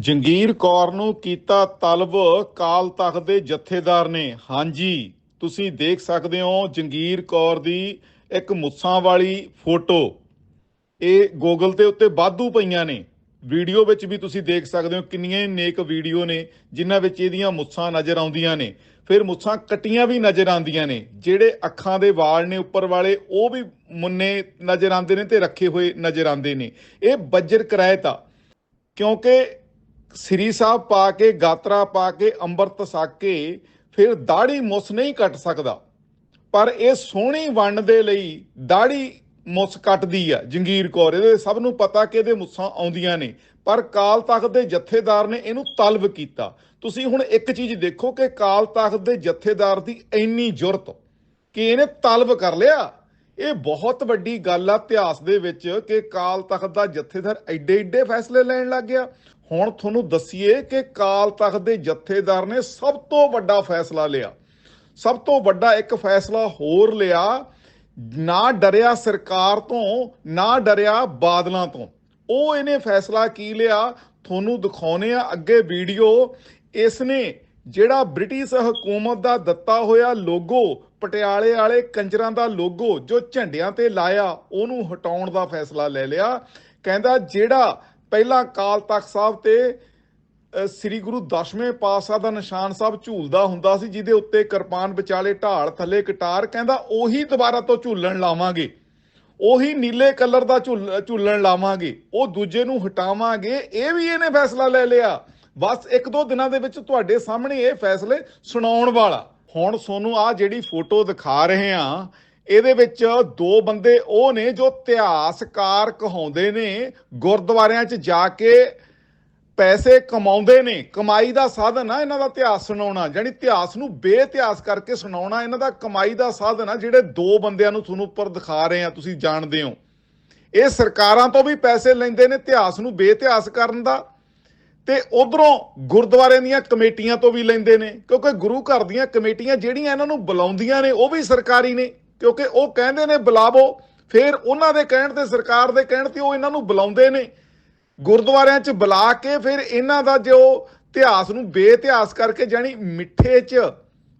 ਜੰਗੀਰ ਕੌਰ ਨੂੰ ਕੀਤਾ ਤਲਬ ਕਾਲ ਤਖਤ ਦੇ ਜਥੇਦਾਰ ਨੇ। ਹਾਂਜੀ, ਤੁਸੀਂ ਦੇਖ ਸਕਦੇ ਹੋ ਜੰਗੀਰ ਕੌਰ ਦੀ ਇੱਕ ਮੁੱਛਾਂ ਵਾਲੀ ਫੋਟੋ। ਇਹ ਗੂਗਲ ਤੇ ਉੱਤੇ ਵਾਧੂ ਪਈਆਂ ਨੇ। ਵੀਡੀਓ ਵਿੱਚ ਵੀ ਤੁਸੀਂ ਦੇਖ ਸਕਦੇ ਹੋ ਕਿੰਨੀਆਂ ਨੇਕ ਵੀਡੀਓ ਨੇ, ਜਿਨ੍ਹਾਂ ਵਿੱਚ ਇਹਦੀਆਂ ਮੁੱਛਾਂ ਨਜ਼ਰ ਆਉਂਦੀਆਂ ਨੇ। ਫਿਰ ਮੁੱਛਾਂ ਕੱਟੀਆਂ ਵੀ ਨਜ਼ਰ ਆਉਂਦੀਆਂ ਨੇ। ਜਿਹੜੇ ਅੱਖਾਂ ਦੇ ਵਾਲ ਨੇ ਉੱਪਰ ਵਾਲੇ, ਉਹ ਵੀ ਮੁੰਨੇ ਨਜ਼ਰ ਆਉਂਦੇ ਨੇ ਤੇ ਰੱਖੇ ਹੋਏ ਨਜ਼ਰ ਆਉਂਦੇ ਨੇ। ਇਹ ਬੱਜਰ ਕਿਰਾਇਤ ਆ। ਕਿਉਂਕਿ ਸ੍ਰੀ ਸਾਹਿਬ ਪਾ ਕੇ, ਗਾਤਰਾ ਪਾ ਕੇ, ਅੰਮ੍ਰਿਤ ਸਾਕੇ ਫਿਰ ਦਾੜੀ ਮੁੱਸ ਨਹੀਂ ਕੱਟ ਸਕਦਾ। ਪਰ ਇਹ ਸੋਹਣੀ ਵੰਡ ਦੇ ਲਈ ਦਾੜੀ ਮੁੱਸ ਕੱਟਦੀ ਆ ਜੰਗੀਰ ਕੌਰ। ਇਹਦੇ ਸਭ ਨੂੰ ਪਤਾ ਕਿ ਇਹਦੇ ਮੁੱਸਾਂ ਆਉਂਦੀਆਂ ਨੇ। ਪਰ ਕਾਲ ਤਖਤ ਦੇ ਜਥੇਦਾਰ ਨੇ ਇਹਨੂੰ ਤਲਬ ਕੀਤਾ। ਤੁਸੀਂ ਹੁਣ ਇੱਕ ਚੀਜ਼ ਦੇਖੋ ਕਿ ਕਾਲ ਤਖਤ ਦੇ ਜਥੇਦਾਰ ਦੀ ਇੰਨੀ ਜੁਰਤ ਕਿ ਇਹਨੇ ਤਲਬ ਕਰ ਲਿਆ। ਇਹ ਬਹੁਤ ਵੱਡੀ ਗੱਲ ਆ ਇਤਿਹਾਸ ਦੇ ਵਿੱਚ ਕਿ ਕਾਲ ਤਖਤ ਦਾ ਜਥੇਦਾਰ ਐਡੇ ਐਡੇ ਫੈਸਲੇ ਲੈਣ ਲੱਗ ਗਿਆ। ਹੁਣ ਤੁਹਾਨੂੰ ਦੱਸੀਏ ਕਿ ਕਾਲ ਤਖਤ ਦੇ ਜਥੇਦਾਰ ਨੇ ਸਭ ਤੋਂ ਵੱਡਾ ਫੈਸਲਾ ਲਿਆ। ਸਭ ਤੋਂ ਵੱਡਾ ਇੱਕ ਫੈਸਲਾ ਹੋਰ ਲਿਆ, ਨਾ ਡਰਿਆ ਸਰਕਾਰ ਤੋਂ, ਨਾ ਡਰਿਆ ਬਾਦਲਾਂ ਤੋਂ। ਉਹ ਇਹਨੇ ਫੈਸਲਾ ਕੀ ਲਿਆ? ਤੁਹਾਨੂੰ ਦਿਖਾਉਨੇ ਆ ਅੱਗੇ ਵੀਡੀਓ। ਇਸ ਨੇ ਜਿਹੜਾ ਬ੍ਰਿਟਿਸ਼ ਹਕੂਮਤ ਦਾ ਦਿੱਤਾ ਹੋਇਆ ਲੋਗੋ, ਪਟਿਆਲੇ ਵਾਲੇ ਕੰਜਰਾਂ ਦਾ ਲੋਗੋ ਜੋ ਝੰਡਿਆਂ ਤੇ ਲਾਇਆ, ਉਹਨੂੰ ਹਟਾਉਣ ਦਾ ਫੈਸਲਾ ਲੈ ਲਿਆ। ਕਹਿੰਦਾ ਜਿਹੜਾ ਪਹਿਲਾਂ ਕਾਲ ਤਖਤ ਸਾਹਿਬ ਤੇ ਸ੍ਰੀ ਗੁਰੂ ਦਸ਼ਵੇਂ ਪਾਤਸ਼ਾਹ ਦਾ ਨਿਸ਼ਾਨ ਸਾਹਿਬ ਝੂਲਦਾ ਹੁੰਦਾ ਸੀ, ਜਿਹਦੇ ਉੱਤੇ ਕਿਰਪਾਨ ਵਿਚਾਲੇ ਢਾਲ ਥੱਲੇ ਕਟਾਰ ਕਹਿੰਦਾ, ਉਹੀ ਦੁਬਾਰਾ ਤੋਂ ਝੂਲਣ ਲਾਵਾਂਗੇ। ਉਹੀ ਨੀਲੇ ਕਲਰ ਦਾ ਝੂਲ- ਝੂਲਣ ਲਾਵਾਂਗੇ। ਉਹ ਦੂਜੇ ਨੂੰ ਹਟਾਵਾਂਗੇ। ਇਹ ਵੀ ਇਹਨੇ ਫੈਸਲਾ ਲੈ ਲਿਆ। ਬਸ ਇੱਕ ਦੋ ਦਿਨਾਂ ਦੇ ਵਿੱਚ ਤੁਹਾਡੇ ਸਾਹਮਣੇ ਇਹ ਫੈਸਲੇ ਸੁਣਾਉਣ ਵਾਲਾ। ਹੁਣ ਸੋਨੂੰ ਆ ਜਿਹੜੀ ਫੋਟੋ ਦਿਖਾ ਰਹੇ ਆ ਇਹਦੇ ਵਿੱਚ ਦੋ ਬੰਦੇ ਉਹ ਨੇ ਜੋ ਇਤਿਹਾਸਕਾਰ ਕਹਾਉਂਦੇ ਨੇ, ਗੁਰਦੁਆਰਿਆਂ 'ਚ ਜਾ ਕੇ ਪੈਸੇ ਕਮਾਉਂਦੇ ਨੇ। ਕਮਾਈ ਦਾ ਸਾਧਨ ਆ ਇਹਨਾਂ ਦਾ ਇਤਿਹਾਸ ਸੁਣਾਉਣਾ। ਯਾਨੀ ਇਤਿਹਾਸ ਨੂੰ ਬੇਇਤਿਹਾਸ ਕਰਕੇ ਸੁਣਾਉਣਾ, ਇਹਨਾਂ ਦਾ ਕਮਾਈ ਦਾ ਸਾਧਨ ਆ ਜਿਹੜੇ ਦੋ ਬੰਦਿਆਂ ਨੂੰ ਤੁਹਾਨੂੰ ਉੱਪਰ ਦਿਖਾ ਰਹੇ ਆ, ਤੁਸੀਂ ਜਾਣਦੇ ਹੋ। ਇਹ ਸਰਕਾਰਾਂ ਤੋਂ ਵੀ ਪੈਸੇ ਲੈਂਦੇ ਨੇ ਇਤਿਹਾਸ ਨੂੰ ਬੇਇਤਿਹਾਸ ਕਰਨ ਦਾ ਤੇ ਉਧਰੋਂ ਗੁਰਦੁਆਰਿਆਂ ਦੀਆਂ ਕਮੇਟੀਆਂ ਤੋਂ ਵੀ ਲੈਂਦੇ ਨੇ। ਕਿਉਂਕਿ ਗੁਰੂ ਘਰ ਦੀਆਂ ਕਮੇਟੀਆਂ ਜਿਹੜੀਆਂ ਇਹਨਾਂ ਨੂੰ ਬੁਲਾਉਂਦੀਆਂ ਨੇ, ਉਹ ਵੀ ਸਰਕਾਰੀ ਨੇ। ਕਿਉਂਕਿ ਉਹ ਕਹਿੰਦੇ ਨੇ ਬੁਲਾਵੋ, ਫਿਰ ਉਹਨਾਂ ਦੇ ਕਹਿਣ ਤੇ ਸਰਕਾਰ ਦੇ ਕਹਿਣ ਤੇ ਉਹ ਇਹਨਾਂ ਨੂੰ ਬੁਲਾਉਂਦੇ ਨੇ। ਗੁਰਦੁਆਰਿਆਂ 'ਚ ਬੁਲਾ ਕੇ ਫਿਰ ਇਹਨਾਂ ਦਾ ਜੋ ਇਤਿਹਾਸ ਨੂੰ ਬੇਇਤਿਹਾਸ ਕਰਕੇ ਜਾਨੀ ਮਿੱਠੇ 'ਚ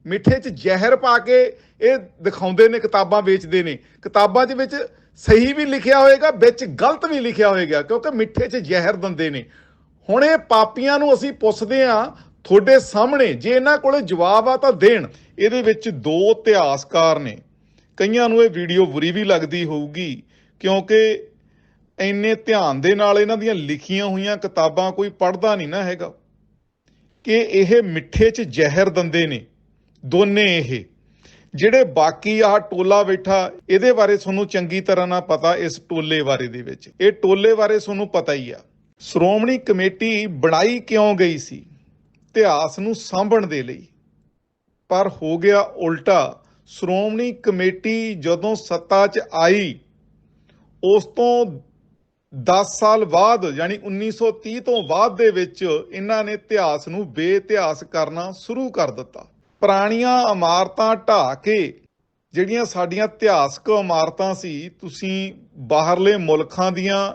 ਮਿੱਠੇ 'ਚ ਜ਼ਹਿਰ ਪਾ ਕੇ ਇਹ ਦਿਖਾਉਂਦੇ ਨੇ, ਕਿਤਾਬਾਂ ਵੇਚਦੇ ਨੇ। ਕਿਤਾਬਾਂ 'ਚ ਵਿੱਚ ਸਹੀ ਵੀ ਲਿਖਿਆ ਹੋਏਗਾ, ਵਿੱਚ ਗਲਤ ਵੀ ਲਿਖਿਆ ਹੋਏਗਾ, ਕਿਉਂਕਿ ਮਿੱਠੇ 'ਚ ਜ਼ਹਿਰ ਦਿੰਦੇ ਨੇ। ਹੁਣ ਇਹ ਪਾਪੀਆਂ ਨੂੰ ਅਸੀਂ ਪੁੱਛਦੇ ਆ ਤੁਹਾਡੇ ਸਾਹਮਣੇ ਜੇ ਇਹਨਾਂ ਕੋਲੇ ਜਵਾਬ ਆ ਤਾਂ ਦੇਣ। ਇਹਦੇ ਵਿੱਚ ਦੋ ਇਤਿਹਾਸਕਾਰ ਨੇ। ਕਈਆਂ ਨੂੰ ਇਹ ਵੀਡੀਓ ਬੁਰੀ ਵੀ ਲੱਗਦੀ ਹੋਊਗੀ, ਕਿਉਂਕਿ ਇੰਨੇ ਧਿਆਨ ਦੇ ਨਾਲ ਇਹਨਾਂ ਦੀਆਂ ਲਿਖੀਆਂ ਹੋਈਆਂ ਕਿਤਾਬਾਂ ਕੋਈ ਪੜ੍ਹਦਾ ਨਹੀਂ ਨਾ ਹੈਗਾ। ਕਿ ਇਹ ਮਿੱਠੇ 'ਚ ਜ਼ਹਿਰ ਦੰਦੇ ਨੇ, ਦੋਨੇ ਇਹ। ਜਿਹੜੇ ਬਾਕੀ ਆਹ ਟੋਲਾ ਬੈਠਾ, ਇਹਦੇ ਬਾਰੇ ਤੁਹਾਨੂੰ ਚੰਗੀ ਤਰ੍ਹਾਂ ਨਾ ਪਤਾ ਇਸ ਟੋਲੇ ਬਾਰੇ ਦੇ ਵਿੱਚ। ਇਹ ਟੋਲੇ ਬਾਰੇ ਤੁਹਾਨੂੰ ਪਤਾ ਹੀ ਆ। ਸ਼੍ਰੋਮਣੀ ਕਮੇਟੀ ਬਣਾਈ ਕਿਉਂ ਗਈ ਸੀ? ਇਤਿਹਾਸ ਨੂੰ ਸਾਂਭਣ ਦੇ ਲਈ। ਪਰ ਹੋ ਗਿਆ ਉਲਟਾ। ਸ਼੍ਰੋਮਣੀ ਕਮੇਟੀ ਜਦੋਂ ਸੱਤਾ 'ਚ ਆਈ, ਉਸ ਤੋਂ 10 ਸਾਲ ਬਾਅਦ, ਯਾਨੀ 1930 ਤੋਂ ਬਾਅਦ ਦੇ ਵਿੱਚ ਇਹਨਾਂ ਨੇ ਇਤਿਹਾਸ ਨੂੰ ਬੇਇਤਿਹਾਸ ਕਰਨਾ ਸ਼ੁਰੂ ਕਰ ਦਿੱਤਾ। ਪੁਰਾਣੀਆਂ ਇਮਾਰਤਾਂ ਢਾਹ ਕੇ, ਜਿਹੜੀਆਂ ਸਾਡੀਆਂ ਇਤਿਹਾਸਕ ਇਮਾਰਤਾਂ ਸੀ, ਤੁਸੀਂ ਬਾਹਰਲੇ ਮੁਲਕਾਂ ਦੀਆਂ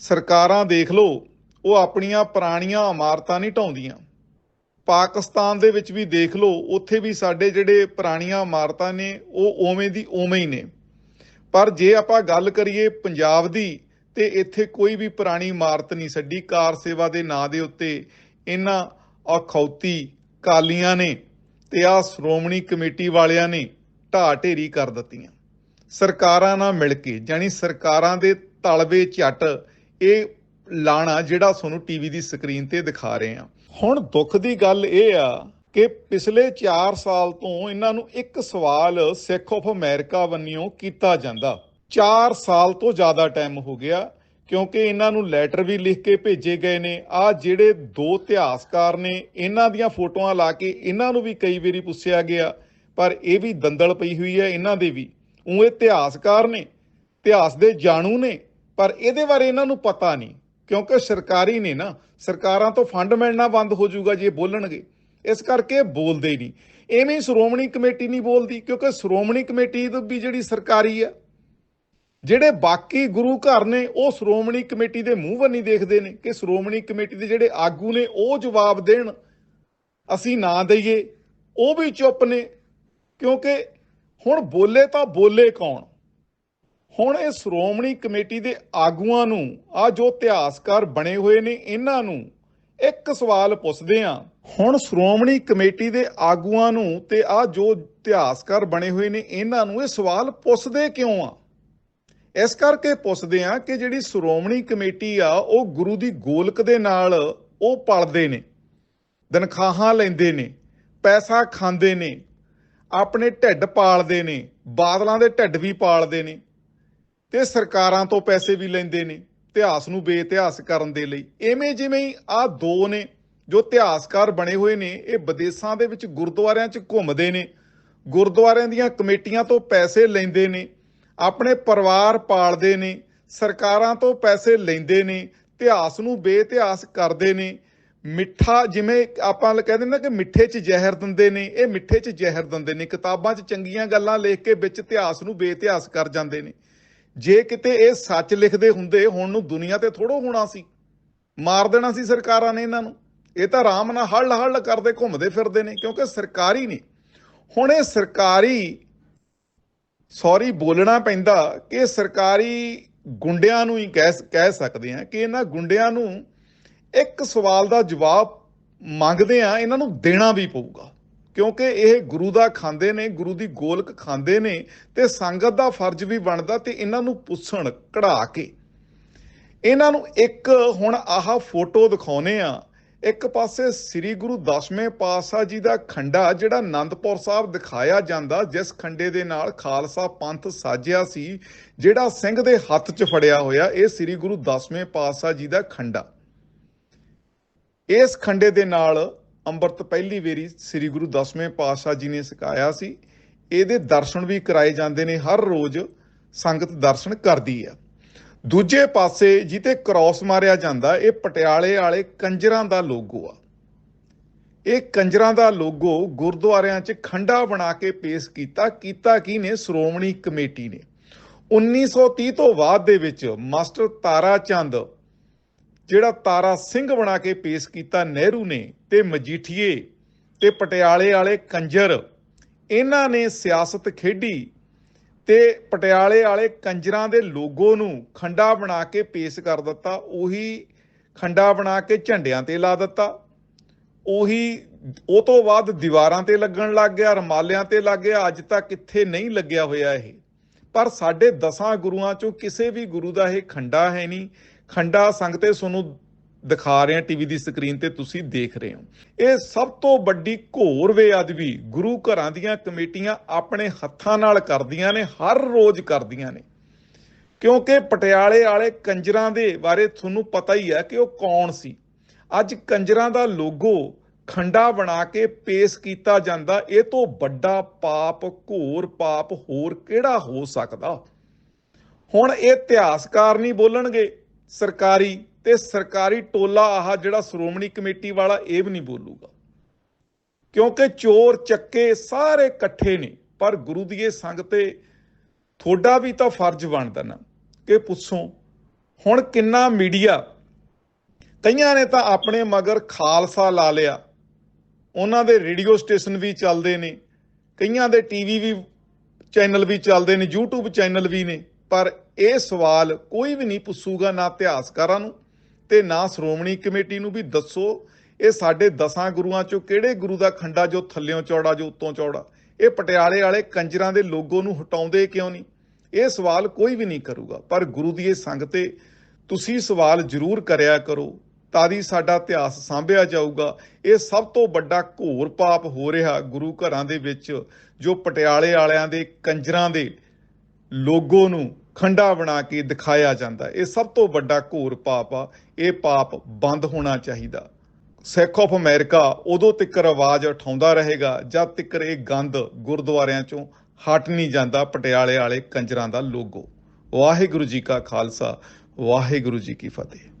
ਸਰਕਾਰਾਂ ਦੇਖ ਲਓ, ਉਹ ਆਪਣੀਆਂ ਪੁਰਾਣੀਆਂ ਇਮਾਰਤਾਂ ਨਹੀਂ ਢਾਉਂਦੀਆਂ ਪਾਕਿਸਤਾਨ ਦੇ ਵਿੱਚ ਵੀ ਦੇਖ ਲਓ, ਉੱਥੇ ਵੀ ਸਾਡੇ ਜਿਹੜੇ ਪੁਰਾਣੀਆਂ ਇਮਾਰਤਾਂ ਨੇ, ਉਹ ਉਵੇਂ ਦੀ ਉਵੇਂ ਹੀ ਨੇ। ਪਰ ਜੇ ਆਪਾਂ ਗੱਲ ਕਰੀਏ ਪੰਜਾਬ ਦੀ, ਤੇ ਇੱਥੇ ਕੋਈ ਵੀ ਪੁਰਾਣੀ ਇਮਾਰਤ ਨਹੀਂ ਛੱਡੀ, ਕਾਰ ਸੇਵਾ ਦੇ ਨਾਂ ਦੇ ਉੱਤੇ ਇਹਨਾਂ ਅਖੌਤੀ ਕਾਲੀਆਂ ਨੇ ਤੇ ਆ ਸ਼੍ਰੋਮਣੀ ਕਮੇਟੀ ਵਾਲਿਆਂ ਨੇ ਢਾਹ ਢੇਰੀ ਕਰ ਦਿੱਤੀਆਂ। ਸਰਕਾਰਾਂ ਨਾਲ ਮਿਲ ਕੇ ਜਾਨੀ ਸਰਕਾਰਾਂ ਦੇ ਤਲਵੇ ਝੱਟ, ਇਹ ਲਾਣਾ ਜਿਹੜਾ ਤੁਹਾਨੂੰ ਟੀਵੀ ਦੀ ਸਕਰੀਨ ਤੇ ਦਿਖਾ ਰਹੇ ਆ ਹੁਣ ਦੁੱਖ ਦੀ ਗੱਲ ਇਹ ਆ ਕਿ ਪਿਛਲੇ 4 ਸਾਲ ਤੋਂ ਇਹਨਾਂ ਨੂੰ ਇੱਕ ਸਵਾਲ ਸਿੱਖ ਆਫ ਅਮਰੀਕਾ ਵੱਲੋਂ ਕੀਤਾ ਜਾਂਦਾ। 4 ਸਾਲ ਤੋਂ ਜ਼ਿਆਦਾ ਟਾਈਮ ਹੋ ਗਿਆ, ਕਿਉਂਕਿ ਇਹਨਾਂ ਨੂੰ ਲੈਟਰ ਵੀ ਲਿਖ ਕੇ ਭੇਜੇ ਗਏ ਨੇ। ਆ ਜਿਹੜੇ ਦੋ ਇਤਿਹਾਸਕਾਰ ਨੇ, ਇਹਨਾਂ ਦੀਆਂ ਫੋਟੋਆਂ ਲਾ ਕੇ ਇਹਨਾਂ ਨੂੰ ਵੀ ਕਈ ਵਾਰੀ ਪੁੱਛਿਆ ਗਿਆ, ਪਰ ਇਹ ਵੀ ਦੰਦਲ ਪਈ ਹੋਈ ਹੈ ਇਹਨਾਂ ਦੇ ਵੀ। ਉਹ ਇਤਿਹਾਸਕਾਰ ਨੇ, ਇਤਿਹਾਸ ਦੇ ਜਾਣੂ ਨੇ, ਪਰ ਇਹਦੇ ਬਾਰੇ ਇਹਨਾਂ ਨੂੰ ਪਤਾ ਨਹੀਂ। ਕਿਉਂਕਿ ਸਰਕਾਰੀ ਨੇ ਨਾ, ਸਰਕਾਰਾਂ ਤੋਂ ਫੰਡ ਮਿਲਣਾ ਬੰਦ ਹੋ ਜਾਊਗਾ ਜੇ ਬੋਲਣਗੇ। ਇਸ ਕਰਕੇ ਬੋਲਦੇ ਹੀ ਨਹੀਂ। ਐਵੇਂ ਸ਼੍ਰੋਮਣੀ ਕਮੇਟੀ ਨਹੀਂ ਬੋਲਦੀ, ਕਿਉਂਕਿ ਸ਼੍ਰੋਮਣੀ ਕਮੇਟੀ ਵੀ ਜਿਹੜੀ ਸਰਕਾਰੀ ਆ, ਜਿਹੜੇ ਬਾਕੀ ਗੁਰੂ ਘਰ ਨੇ, ਉਹ ਸ਼੍ਰੋਮਣੀ ਕਮੇਟੀ ਦੇ ਮੂੰਹ ਵੱਲ ਨਹੀਂ ਦੇਖਦੇ ਨੇ, ਕਿ ਸ਼੍ਰੋਮਣੀ ਕਮੇਟੀ ਦੇ ਜਿਹੜੇ ਆਗੂ ਨੇ, ਉਹ ਜਵਾਬ ਦੇਣ। ਅਸੀਂ ਨਾ ਦਈਏ, ਉਹ ਵੀ ਚੁੱਪ ਨੇ, ਕਿਉਂਕਿ ਹੁਣ ਬੋਲੇ ਤਾਂ ਬੋਲੇ ਕੌਣ? ਹੁਣ ਇਹ ਸ਼੍ਰੋਮਣੀ ਕਮੇਟੀ ਦੇ ਆਗੂਆਂ ਨੂੰ, ਆ ਜੋ ਇਤਿਹਾਸਕਾਰ ਬਣੇ ਹੋਏ ਨੇ, ਇਹਨਾਂ ਨੂੰ ਇੱਕ ਸਵਾਲ ਪੁੱਛਦੇ ਆ ਹੁਣ ਸ਼੍ਰੋਮਣੀ ਕਮੇਟੀ ਦੇ ਆਗੂਆਂ ਨੂੰ ਤੇ ਆ ਜੋ ਇਤਿਹਾਸਕਾਰ ਬਣੇ ਹੋਏ ਨੇ, ਇਹਨਾਂ ਨੂੰ ਇਹ ਸਵਾਲ ਪੁੱਛਦੇ ਕਿਉਂ ਆ? ਇਸ ਕਰਕੇ ਪੁੱਛਦੇ ਆ ਕਿ ਜਿਹੜੀ ਸ਼੍ਰੋਮਣੀ ਕਮੇਟੀ ਆ, ਉਹ ਗੁਰੂ ਦੀ ਗੋਲਕ ਦੇ ਨਾਲ ਉਹ ਪਲਦੇ ਨੇ, ਤਨਖਾਹਾਂ ਲੈਂਦੇ ਨੇ, ਪੈਸਾ ਖਾਂਦੇ ਨੇ, ਆਪਣੇ ਢਿੱਡ ਪਾਲਦੇ ਨੇ, ਬਾਦਲਾਂ ਦੇ ਢਿੱਡ ਵੀ ਪਾਲਦੇ ਨੇ। ਤੇ ਸਰਕਾਰਾਂ ਤੋਂ ਪੈਸੇ ਵੀ ਲੈਂਦੇ ਨੇ ਇਤਿਹਾਸ ਨੂੰ ਬੇਇਤਿਹਾਸ ਕਰਨ ਦੇ ਲਈ। ਐਵੇਂ ਜਿਵੇਂ ਹੀ ਆ ਦੋ ਨੇ ਜੋ ਇਤਿਹਾਸਕਾਰ ਬਣੇ ਹੋਏ ਨੇ, ਇਹ ਵਿਦੇਸ਼ਾਂ ਦੇ ਵਿੱਚ ਗੁਰਦੁਆਰਿਆਂ 'ਚ ਘੁੰਮਦੇ ਨੇ, ਗੁਰਦੁਆਰਿਆਂ ਦੀਆਂ ਕਮੇਟੀਆਂ ਤੋਂ ਪੈਸੇ ਲੈਂਦੇ ਨੇ, ਆਪਣੇ ਪਰਿਵਾਰ ਪਾਲਦੇ ਨੇ, ਸਰਕਾਰਾਂ ਤੋਂ ਪੈਸੇ ਲੈਂਦੇ ਨੇ, ਇਤਿਹਾਸ ਨੂੰ ਬੇਇਤਿਹਾਸ ਕਰਦੇ ਨੇ, ਮਿੱਠਾ ਜਿਵੇਂ ਆਪਾਂ ਕਹਿੰਦੇ ਨਾ ਕਿ ਮਿੱਠੇ 'ਚ ਜ਼ਹਿਰ ਦਿੰਦੇ ਨੇ, ਇਹ ਮਿੱਠੇ 'ਚ ਜ਼ਹਿਰ ਦਿੰਦੇ ਨੇ, ਕਿਤਾਬਾਂ 'ਚ ਚੰਗੀਆਂ ਗੱਲਾਂ ਲਿਖ ਕੇ ਵਿੱਚ ਇਤਿਹਾਸ ਨੂੰ ਬੇਇਤਿਹਾਸ ਕਰ ਜਾਂਦੇ ਨੇ। ਜੇ ਕਿਤੇ ਇਹ ਸੱਚ ਲਿਖਦੇ ਹੁੰਦੇ, ਹੁਣ ਨੂੰ ਦੁਨੀਆ ਤੇ ਥੋੜੋ ਹੋਣਾ ਸੀ। ਮਾਰ ਦੇਣਾ ਸੀ ਸਰਕਾਰਾਂ ਨੇ ਇਹਨਾਂ ਨੂੰ। ਇਹ ਤਾਂ ਆਰਾਮ ਨਾਲ ਹੱਲ ਹੱਲ ਕਰਦੇ, ਘੁੰਮਦੇ ਫਿਰਦੇ ਨੇ, ਕਿਉਂਕਿ ਸਰਕਾਰੀ ਨੇ। ਹੁਣ ਇਹ ਸਰਕਾਰੀ, ਸੌਰੀ, ਬੋਲਣਾ ਪੈਂਦਾ ਕਿ ਸਰਕਾਰੀ ਗੁੰਡਿਆਂ ਨੂੰ ਹੀ ਕਹਿ ਕਹਿ ਸਕਦੇ ਆ ਕਿ ਇਹਨਾਂ ਗੁੰਡਿਆਂ ਨੂੰ ਇੱਕ ਸਵਾਲ ਦਾ ਜਵਾਬ ਮੰਗਦੇ ਆ ਇਹਨਾਂ ਨੂੰ ਦੇਣਾ ਵੀ ਪਊਗਾ। ਕਿਉਂਕਿ ਇਹ ਗੁਰੂ ਦਾ ਖਾਂਦੇ ਨੇ, ਗੁਰੂ ਦੀ ਗੋਲਕ ਖਾਂਦੇ ਨੇ ਤੇ ਸੰਗਤ ਦਾ ਫਰਜ਼ ਵੀ ਬਣਦਾ ਤੇ ਇਹਨਾਂ ਨੂੰ ਪੁੱਛਣ, ਕਢਾ ਕੇ। ਇਹਨਾਂ ਨੂੰ ਇੱਕ ਹੁਣ ਆਹ ਫੋਟੋ ਦਿਖਾਉਨੇ ਆ। ਇੱਕ ਪਾਸੇ ਸ੍ਰੀ ਗੁਰੂ ਦਸਵੇਂ ਪਾਤਸ਼ਾਹ ਜੀ ਦਾ ਖੰਡਾ ਜਿਹੜਾ ਆਨੰਦਪੁਰ ਸਾਹਿਬ ਦਿਖਾਇਆ ਜਾਂਦਾ, ਜਿਸ ਖੰਡੇ ਦੇ ਨਾਲ ਖਾਲਸਾ ਪੰਥ ਸਾਜਿਆ ਸੀ, ਜਿਹੜਾ ਸਿੰਘ ਦੇ ਹੱਥ 'ਚ ਫੜਿਆ ਹੋਇਆ, ਇਹ ਸ੍ਰੀ ਗੁਰੂ ਦਸਵੇਂ ਪਾਤਸ਼ਾਹ ਜੀ ਦਾ ਖੰਡਾ। ਇਸ ਖੰਡੇ ਦੇ ਨਾਲ ਅੰਮ੍ਰਿਤ ਪਹਿਲੀ ਵੇਰੀ ਸ੍ਰੀ ਗੁਰੂ ਦਸਵੇਂ ਪਾਤਸ਼ਾਹ ਜੀ ਨੇ ਸਿਖਾਇਆ ਸੀ। ਇਹਦੇ ਦਰਸ਼ਨ ਵੀ ਕਰਾਏ ਜਾਂਦੇ ਨੇ, ਹਰ ਰੋਜ਼ ਸੰਗਤ ਦਰਸ਼ਨ ਕਰਦੀ ਆ। ਦੂਜੇ ਪਾਸੇ ਜਿੱਤੇ ਕ੍ਰਾਸ ਮਾਰਿਆ ਜਾਂਦਾ, ਇਹ ਪਟਿਆਲੇ ਵਾਲੇ ਕੰਜਰਾਂ ਦਾ ਲੋਗੋ ਆ। ਇਹ ਕੰਜਰਾਂ ਦਾ ਲੋਗੋ ਗੁਰਦੁਆਰਿਆਂ 'ਚ ਖੰਡਾ ਬਣਾ ਕੇ ਪੇਸ਼ ਕੀਤਾ ਕੀਤਾ ਕੀ ਨੇ? ਸ਼੍ਰੋਮਣੀ ਕਮੇਟੀ ਨੇ। 1930 ਤੋਂ ਬਾਅਦ ਦੇ ਵਿੱਚ ਮਾਸਟਰ ਤਾਰਾ ਚੰਦ ਜਿਹੜਾ ਤਾਰਾ ਸਿੰਘ ਬਣਾ ਕੇ ਪੇਸ਼ ਕੀਤਾ ਨਹਿਰੂ ਨੇ ਤੇ ਮਜੀਠੀਏ ਤੇ ਪਟਿਆਲੇ ਵਾਲੇ ਕੰਜਰ, ਇਹਨਾਂ ਨੇ ਸਿਆਸਤ ਖੇਡੀ ਤੇ ਪਟਿਆਲੇ ਵਾਲੇ ਕੰਜਰਾਂ ਦੇ ਲੋਗੋ ਨੂੰ ਖੰਡਾ ਬਣਾ ਕੇ ਪੇਸ਼ ਕਰ ਦਿੱਤਾ, ਉਹੀ ਖੰਡਾ ਬਣਾ ਕੇ ਝੰਡਿਆਂ ਤੇ ਲਾ ਦਿੱਤਾ, ਉਹੀ ਉਹ ਤੋਂ ਬਾਅਦ ਦੀਵਾਰਾਂ ਤੇ ਲੱਗਣ ਲੱਗ ਗਿਆ, ਰਮਾਲਿਆਂ ਤੇ ਲੱਗ ਗਿਆ, ਅੱਜ ਤੱਕ ਕਿੱਥੇ ਨਹੀਂ ਲੱਗਿਆ ਹੋਇਆ ਇਹ। ਪਰ ਸਾਡੇ ਦਸਾਂ ਗੁਰੂਆਂ ਚੋਂ ਕਿਸੇ ਵੀ ਗੁਰੂ ਦਾ ਇਹ ਖੰਡਾ ਹੈ ਨਹੀਂ। ਖੰਡਾ ਸੰਗਤੇ ਤੁਹਾਨੂੰ ਦਿਖਾ ਰਹੇ ਹਾਂ ਟੀਵੀ ਦੀ ਸਕਰੀਨ ਤੇ ਤੁਸੀਂ ਦੇਖ ਰਹੇ ਹੋ। ਇਹ ਸਭ ਤੋਂ ਵੱਡੀ ਘੋਰ ਵੇ ਵੀ ਗੁਰੂ ਘਰਾਂ ਦੀਆਂ ਕਮੇਟੀਆਂ ਆਪਣੇ ਹੱਥਾਂ ਨਾਲ ਕਰਦੀਆਂ ਨੇ, ਹਰ ਰੋਜ਼ ਕਰਦੀਆਂ ਨੇ। ਕਿਉਂਕਿ ਪਟਿਆਲੇ ਵਾਲੇ ਕੰਜਰਾਂ ਦੇ ਬਾਰੇ ਤੁਹਾਨੂੰ ਪਤਾ ਹੀ ਹੈ ਕਿ ਉਹ ਕੌਣ ਸੀ। ਅੱਜ ਕੰਜਰਾਂ ਦਾ ਲੋਗੋ ਖੰਡਾ ਬਣਾ ਕੇ ਪੇਸ਼ ਕੀਤਾ ਜਾਂਦਾ, ਇਹ ਤੋਂ ਵੱਡਾ ਪਾਪ, ਘੋਰ ਪਾਪ ਹੋਰ ਕਿਹੜਾ ਹੋ ਸਕਦਾ? ਹੁਣ ਇਹ ਇਤਿਹਾਸਕਾਰ ਨਹੀਂ ਬੋਲਣਗੇ। ਸਰਕਾਰੀ ਤੇ ਸਰਕਾਰੀ ਟੋਲਾ ਆਹ ਜਿਹੜਾ ਸ਼੍ਰੋਮਣੀ ਕਮੇਟੀ ਵਾਲਾ ਇਹ ਵੀ ਨਹੀਂ ਬੋਲੂਗਾ। ਕਿਉਂਕਿ ਚੋਰ ਚੱਕੇ ਸਾਰੇ ਇਕੱਠੇ ਨੇ, ਪਰ ਗੁਰੂ ਦੀ ਇਹ ਸੰਗ ਤੇ ਤੁਹਾਡਾ ਵੀ ਤਾਂ ਫਰਜ਼ ਬਣਦਾ ਨਾ ਕਿ ਪੁੱਛੋ, ਹੁਣ ਕਿੰਨਾ ਮੀਡੀਆ, ਕਈਆਂ ਨੇ ਤਾਂ ਆਪਣੇ ਮਗਰ ਖਾਲਸਾ ਲਾ ਲਿਆ। ਉਹਨਾਂ ਦੇ ਰੇਡੀਓ ਸਟੇਸ਼ਨ ਵੀ ਚੱਲਦੇ ਨੇ, ਕਈਆਂ ਦੇ ਟੀਵੀ ਵੀ ਚੈਨਲ ਵੀ ਚੱਲਦੇ ਨੇ, YouTube ਚੈਨਲ ਵੀ ਨੇ, ਪਰ ਇਹ ਸਵਾਲ ਕੋਈ ਵੀ ਨਹੀਂ ਪੁੱਛੂਗਾ ਨਾ ਇਤਿਹਾਸਕਾਰਾਂ ਨੂੰ ਤੇ ਨਾ ਸ਼੍ਰੋਮਣੀ ਕਮੇਟੀ ਨੂੰ ਵੀ ਦੱਸੋ, ਇਹ ਸਾਡੇ ਦਸਾਂ ਗੁਰੂਆਂ ਚੋਂ ਕਿਹੜੇ ਗੁਰੂ ਦਾ ਖੰਡਾ ਜੋ ਥੱਲਿਓਂ ਚੌੜਾ, ਜੋ ਉੱਤੋਂ ਚੌੜਾ? ਇਹ ਪਟਿਆਲੇ ਵਾਲੇ ਕੰਜਰਾਂ ਦੇ ਲੋਗੋ ਨੂੰ ਹਟਾਉਂਦੇ ਕਿਉਂ ਨਹੀਂ? ਇਹ ਸਵਾਲ ਕੋਈ ਵੀ ਨਹੀਂ ਕਰੂਗਾ, ਪਰ ਗੁਰੂ ਦੀ ਇਹ ਸੰਗ ਤੇ ਤੁਸੀਂ ਸਵਾਲ ਜ਼ਰੂਰ ਕਰਿਆ ਕਰੋ, ਤਾਂ ਹੀ ਸਾਡਾ ਇਤਿਹਾਸ ਸਾਂਭਿਆ ਜਾਊਗਾ। ਇਹ ਸਭ ਤੋਂ ਵੱਡਾ ਘੋਰ ਪਾਪ ਹੋ ਰਿਹਾ ਗੁਰੂ ਘਰਾਂ ਦੇ ਵਿੱਚ, ਜੋ ਪਟਿਆਲੇ ਵਾਲਿਆਂ ਦੇ ਕੰਜਰਾਂ ਦੇ ਲੋਗੋ ਨੂੰ ਖੰਡਾ ਬਣਾ ਕੇ ਦਿਖਾਇਆ ਜਾਂਦਾ। ਇਹ ਸਭ ਤੋਂ ਵੱਡਾ ਘੋਰ ਪਾਪ ਆ। ਇਹ ਪਾਪ ਬੰਦ ਹੋਣਾ ਚਾਹੀਦਾ। ਸਿੱਖ ਆਫ ਅਮਰੀਕਾ ਉਦੋਂ ਤੱਕ ਆਵਾਜ਼ ਉਠਾਉਂਦਾ ਰਹੇਗਾ, ਜਦ ਤੱਕ ਇਹ ਗੰਦ ਗੁਰਦੁਆਰਿਆਂ ਚੋਂ ਹਟ ਨਹੀਂ ਜਾਂਦਾ, ਪਟਿਆਲੇ ਵਾਲੇ ਕੰਜਰਾਂ ਦਾ ਲੋਗੋ। ਵਾਹਿਗੁਰੂ ਜੀ ਕਾ ਖਾਲਸਾ, ਵਾਹਿਗੁਰੂ ਜੀ ਕੀ ਫਤਿਹ।